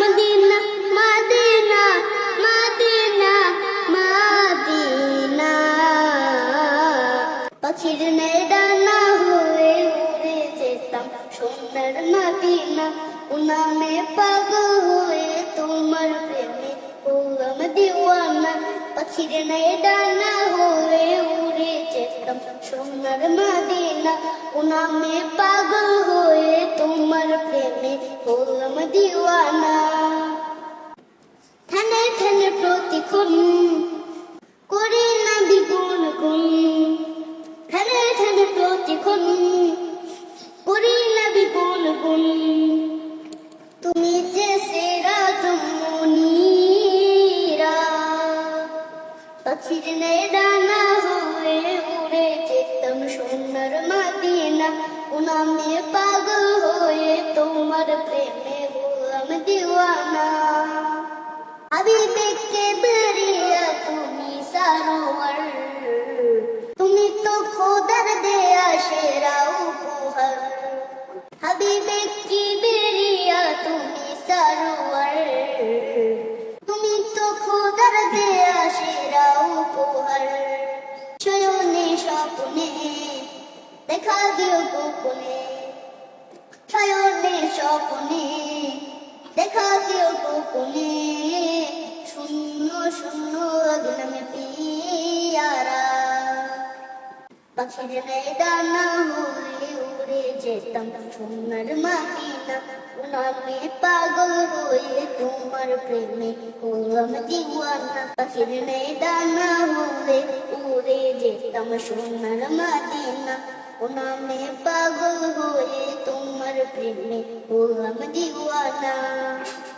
Medina Medina Medina Medina পাখির ডানা হয়ে উড়ে যেতাম সুন্দর মদিনা উনামে পাগল হয়ে তোমার প্রেমে হলাম দিওয়ানা পাখির ডানা হয়ে উড়ে যেতাম সোনার মদিনা উনামে পাগল হয়ে তোমার প্রেমে হলাম দিওয়ানা নেই ডানা হয়ে উড়ে যেতাম সোনার মাদিনা। উনামে পাগল হয়ে তোমার প্রেমে হলাম দিওয়ানা। স্বপ্নে দেখা দিও গোপনে শয়নে স্বপ্নে, দেখা দিও গোপনে শূন্য শূন্য অগ্নমে পিয়ারা। পাখির ডানা হয়ে উড়ে যেতাম সোনার মাদিনা উনামে পাগল হয়ে তোমার প্রেমে হলাম দিওয়ানা। পাখির ডানা হয়ে উড়ে যেতাম সোনার में উনামে পাগল হয়ে তোমার প্রেমে হলাম দিওয়ানা কি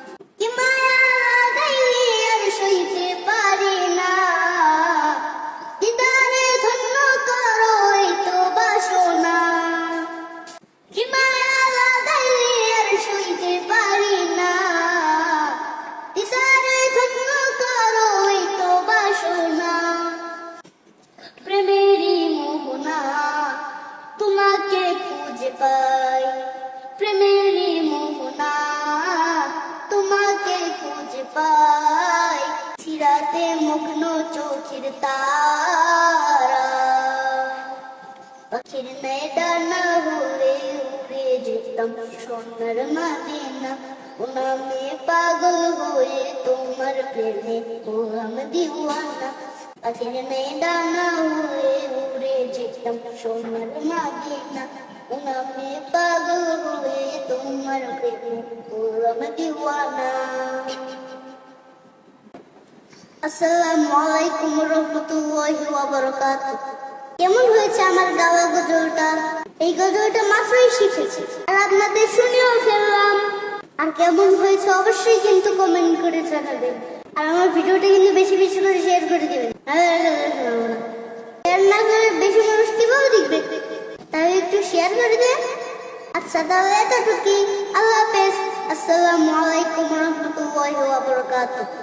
প্রেমেরই মোহনা। তোমাকে খুঁজে পাই চিরাতে মগ্ন চোখের তারা। পাখির ডানা হয়ে উড়ে যেতাম সোনার মাদিনা। উনামে পাগল হয়ে তোমার প্রেমে হলাম দিওয়ানা। পাখির ডানা হয়ে উড়ে যেতাম সোনার মাদিনা। হয়ে তোমার প্রেমে হলাম দিওয়ানা আসসালামু আলাইকুম রহমতুল্লাহি ওয়া বারাকাতুহু। কেমন হয়েছে আমার গাওয়া গজলটা? এই গজলটা মাত্রই শিখেছি। আর আপনাদের শুনেও ফেললাম। আর কেমন হয়েছে অবশ্যই কিন্তু কমেন্ট করে জানাবেন। আর আমার ভিডিওটা কিন্তু বেশি বেশি করে শেয়ার করে দিবেন। শেয়ার করে দে আচ্ছা তাহলে এতটুকুই। আল্লাহ হাফেজ। আসসালামু আলাইকুম রহমতুল্লাহি ওয়া বারাকাতুহু।